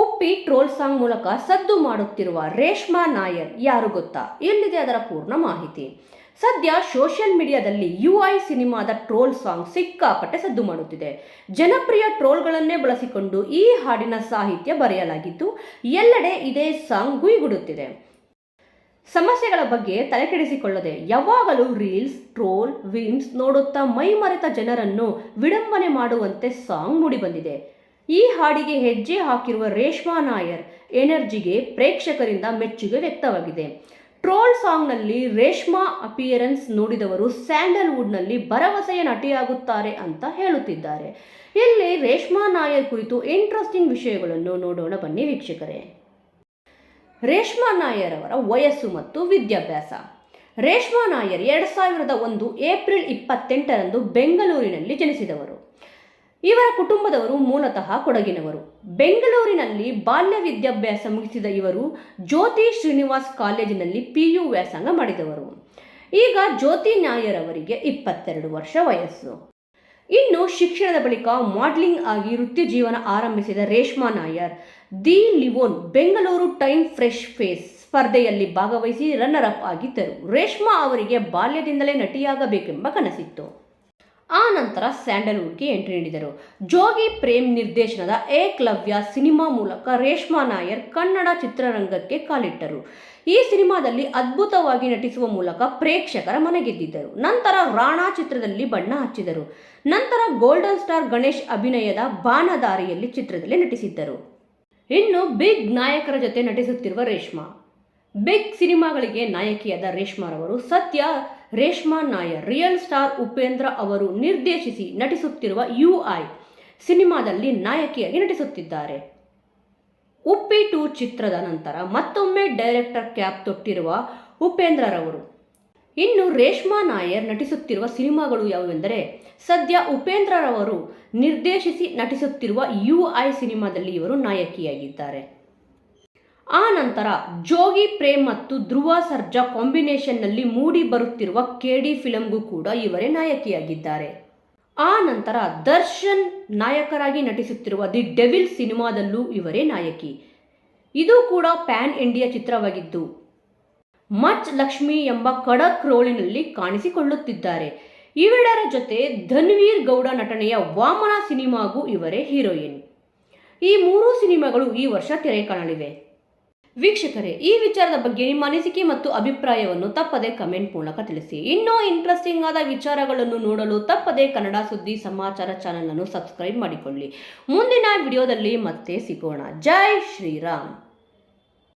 Uppi troll song ಮೂಲಕ ಸದ್ದು ಮಾಡುತ್ತಿರುವ ರೇಷ್ಮಾ ನಾಯರ್ ಯಾರು ಗೊತ್ತಾ? ಎಲ್ಲಿದೆ ಅದರ ಪೂರ್ಣ ಮಾಹಿತಿ? ಸದ್ಯ ಸೋಷಿಯಲ್ ಮೀಡಿಯಾದಲ್ಲಿ ಯು ಐ ಸಿನಿಮಾದ ಟ್ರೋಲ್ ಸಾಂಗ್ ಸಿಕ್ಕಾಪಟ್ಟೆ ಸದ್ದು ಮಾಡುತ್ತಿದೆ. ಜನಪ್ರಿಯ ಟ್ರೋಲ್ಗಳನ್ನೇ ಬಳಸಿಕೊಂಡು ಈ ಹಾಡಿನ ಸಾಹಿತ್ಯ ಬರೆಯಲಾಗಿದ್ದು, ಎಲ್ಲೆಡೆ ಇದೇ ಸಾಂಗ್ ಗುಯ್ಗುಡುತ್ತಿದೆ. ಸಮಸ್ಯೆಗಳ ಬಗ್ಗೆ ತಲೆಕೆಡಿಸಿಕೊಳ್ಳದೆ ಯಾವಾಗಲೂ ರೀಲ್ಸ್, ಟ್ರೋಲ್, ವಿಮ್ಸ್ ನೋಡುತ್ತಾ ಮೈಮರೆತ ಜನರನ್ನು ವಿಡಂಬನೆ ಮಾಡುವಂತೆ ಸಾಂಗ್ ಮೂಡಿಬಂದಿದೆ. ಈ ಹಾಡಿಗೆ ಹೆಜ್ಜೆ ಹಾಕಿರುವ ರೇಷ್ಮಾ ನಾಯರ್ ಎನರ್ಜಿಗೆ ಪ್ರೇಕ್ಷಕರಿಂದ ಮೆಚ್ಚುಗೆ ವ್ಯಕ್ತವಾಗಿದೆ. ಟ್ರೋಲ್ ಸಾಂಗ್ನಲ್ಲಿ ರೇಷ್ಮಾ ಅಪಿಯರೆನ್ಸ್ ನೋಡಿದವರು ಸ್ಯಾಂಡಲ್ವುಡ್ನಲ್ಲಿ ಭರವಸೆಯ ನಟಿಯಾಗುತ್ತಾರೆ ಅಂತ ಹೇಳುತ್ತಿದ್ದಾರೆ. ಇಲ್ಲಿ ರೇಷ್ಮಾ ನಾಯರ್ ಕುರಿತು ಇಂಟ್ರೆಸ್ಟಿಂಗ್ ವಿಷಯಗಳನ್ನು ನೋಡೋಣ ಬನ್ನಿ ವೀಕ್ಷಕರೇ. ರೇಷ್ಮಾ ನಾಯರ್ ಅವರ ವಯಸ್ಸು ಮತ್ತು ವಿದ್ಯಾಭ್ಯಾಸ. ರೇಷ್ಮಾ ನಾಯರ್ ಎರಡು ಸಾವಿರದ ಒಂದು ಏಪ್ರಿಲ್ ಇಪ್ಪತ್ತೆಂಟರಂದು ಬೆಂಗಳೂರಿನಲ್ಲಿ ಜನಿಸಿದವರು. ಇವರ ಕುಟುಂಬದವರು ಮೂಲತಃ ಕೊಡಗಿನವರು. ಬೆಂಗಳೂರಿನಲ್ಲಿ ಬಾಲ್ಯ ವಿದ್ಯಾಭ್ಯಾಸ ಮುಗಿಸಿದ ಇವರು ಜ್ಯೋತಿ ಶ್ರೀನಿವಾಸ್ ಕಾಲೇಜಿನಲ್ಲಿ ಪಿ ಯು ವ್ಯಾಸಂಗ ಮಾಡಿದವರು. ಈಗ ಜ್ಯೋತಿ ನಾಯರ್ ಅವರಿಗೆ ಇಪ್ಪತ್ತೆರಡು ವರ್ಷ ವಯಸ್ಸು. ಇನ್ನು ಶಿಕ್ಷಣದ ಬಳಿಕ ಮಾಡಲಿಂಗ್ ಆಗಿ ವೃತ್ತಿ ಜೀವನ ಆರಂಭಿಸಿದ Reshma Nair, the Livon Bengaluru time fresh face ಸ್ಪರ್ಧೆಯಲ್ಲಿ ಭಾಗವಹಿಸಿ ರನ್ನರ್ ಅಪ್ ಆಗಿದ್ದರು. ರೇಷ್ಮಾ ಅವರಿಗೆ ಬಾಲ್ಯದಿಂದಲೇ ನಟಿಯಾಗಬೇಕೆಂಬ ಕನಸಿತ್ತು. ಆ ನಂತರ ಸ್ಯಾಂಡಲ್ವುಡ್ಗೆ ಎಂಟ್ರಿ ನೀಡಿದರು. ಜೋಗಿ ಪ್ರೇಮ್ ನಿರ್ದೇಶನದ ಏಕ್ಲವ್ಯ ಸಿನಿಮಾ ಮೂಲಕ ರೇಷ್ಮಾ ನಾಯರ್ ಕನ್ನಡ ಚಿತ್ರರಂಗಕ್ಕೆ ಕಾಲಿಟ್ಟರು. ಈ ಸಿನಿಮಾದಲ್ಲಿ ಅದ್ಭುತವಾಗಿ ನಟಿಸುವ ಮೂಲಕ ಪ್ರೇಕ್ಷಕರ ಮನೆಗೆದ್ದಿದ್ದರು. ನಂತರ ರಾಣಾ ಚಿತ್ರದಲ್ಲಿ ಬಣ್ಣ ಹಚ್ಚಿದರು. ನಂತರ ಗೋಲ್ಡನ್ ಸ್ಟಾರ್ ಗಣೇಶ್ ಅಭಿನಯದ ಬಾನದಾರಿಯಲ್ಲಿ ಚಿತ್ರದಲ್ಲಿ ನಟಿಸಿದ್ದರು. ಇನ್ನು ಬಿಗ್ ನಾಯಕರ ಜೊತೆ ನಟಿಸುತ್ತಿರುವ ರೇಷ್ಮಾ. ಬಿಗ್ ಸಿನಿಮಾಗಳಿಗೆ ನಾಯಕಿಯಾದ ರೇಷ್ಮಾರವರು ಸದ್ಯ ರೇಷ್ಮಾ ನಾಯರ್, ರಿಯಲ್ ಸ್ಟಾರ್ ಉಪೇಂದ್ರ ಅವರು ನಿರ್ದೇಶಿಸಿ ನಟಿಸುತ್ತಿರುವ ಯು ಐ ಸಿನಿಮಾದಲ್ಲಿ ನಾಯಕಿಯಾಗಿ ನಟಿಸುತ್ತಿದ್ದಾರೆ. ಉಪ್ಪಿ ಟು ಚಿತ್ರದ ನಂತರ ಮತ್ತೊಮ್ಮೆ ಡೈರೆಕ್ಟರ್ ಕ್ಯಾಪ್ ತೊಟ್ಟಿರುವ ಉಪೇಂದ್ರರವರು. ಇನ್ನು ರೇಷ್ಮಾ ನಾಯರ್ ನಟಿಸುತ್ತಿರುವ ಸಿನಿಮಾಗಳು ಯಾವುವೆಂದರೆ, ಸದ್ಯ ಉಪೇಂದ್ರರವರು ನಿರ್ದೇಶಿಸಿ ನಟಿಸುತ್ತಿರುವ ಯು ಐ ಸಿನಿಮಾದಲ್ಲಿ ಇವರು ನಾಯಕಿಯಾಗಿದ್ದಾರೆ. ಆ ನಂತರ ಜೋಗಿ ಪ್ರೇಮ್ ಮತ್ತು ಧ್ರುವ ಸರ್ಜಾ ಕಾಂಬಿನೇಷನ್ನಲ್ಲಿ ಮೂಡಿ ಬರುತ್ತಿರುವ ಕೆಡಿ ಫಿಲಂಗೂ ಕೂಡ ಇವರೇ ನಾಯಕಿಯಾಗಿದ್ದಾರೆ. ಆ ನಂತರ ದರ್ಶನ್ ನಾಯಕರಾಗಿ ನಟಿಸುತ್ತಿರುವ ದಿ ಡೆವಿಲ್ ಸಿನಿಮಾದಲ್ಲೂ ಇವರೇ ನಾಯಕಿ. ಇದು ಕೂಡ ಪ್ಯಾನ್ ಇಂಡಿಯಾ ಚಿತ್ರವಾಗಿದ್ದು, ಮಚ್ ಲಕ್ಷ್ಮಿ ಎಂಬ ಖಡಕ್ ರೋಳಿನಲ್ಲಿ ಕಾಣಿಸಿಕೊಳ್ಳುತ್ತಿದ್ದಾರೆ. ಇವೆರಡರ ಜೊತೆ ಧನ್ವೀರ್ ಗೌಡ ನಟನೆಯ ವಾಮನ ಸಿನಿಮಾಗೂ ಇವರೇ ಹೀರೋಯಿನ್. ಈ ಮೂರೂ ಸಿನಿಮಾಗಳು ಈ ವರ್ಷ ತೆರೆ ಕಾಣಲಿವೆ. ವೀಕ್ಷಕರೇ, ಈ ವಿಚಾರದ ಬಗ್ಗೆ ನಿಮ್ಮ ಅನಿಸಿಕೆ ಮತ್ತು ಅಭಿಪ್ರಾಯವನ್ನು ತಪ್ಪದೆ ಕಮೆಂಟ್ ಮೂಲಕ ತಿಳಿಸಿ. ಇನ್ನೂ ಇಂಟ್ರೆಸ್ಟಿಂಗ್ ಆದ ವಿಚಾರಗಳನ್ನು ನೋಡಲು ತಪ್ಪದೆ ಕನ್ನಡ ಸುದ್ದಿ ಸಮಾಚಾರ ಚಾನೆಲ್ ಅನ್ನು ಸಬ್ಸ್ಕ್ರೈಬ್ ಮಾಡಿಕೊಳ್ಳಿ. ಮುಂದಿನ ವಿಡಿಯೋದಲ್ಲಿ ಮತ್ತೆ ಸಿಗೋಣ. ಜೈ ಶ್ರೀರಾಮ್.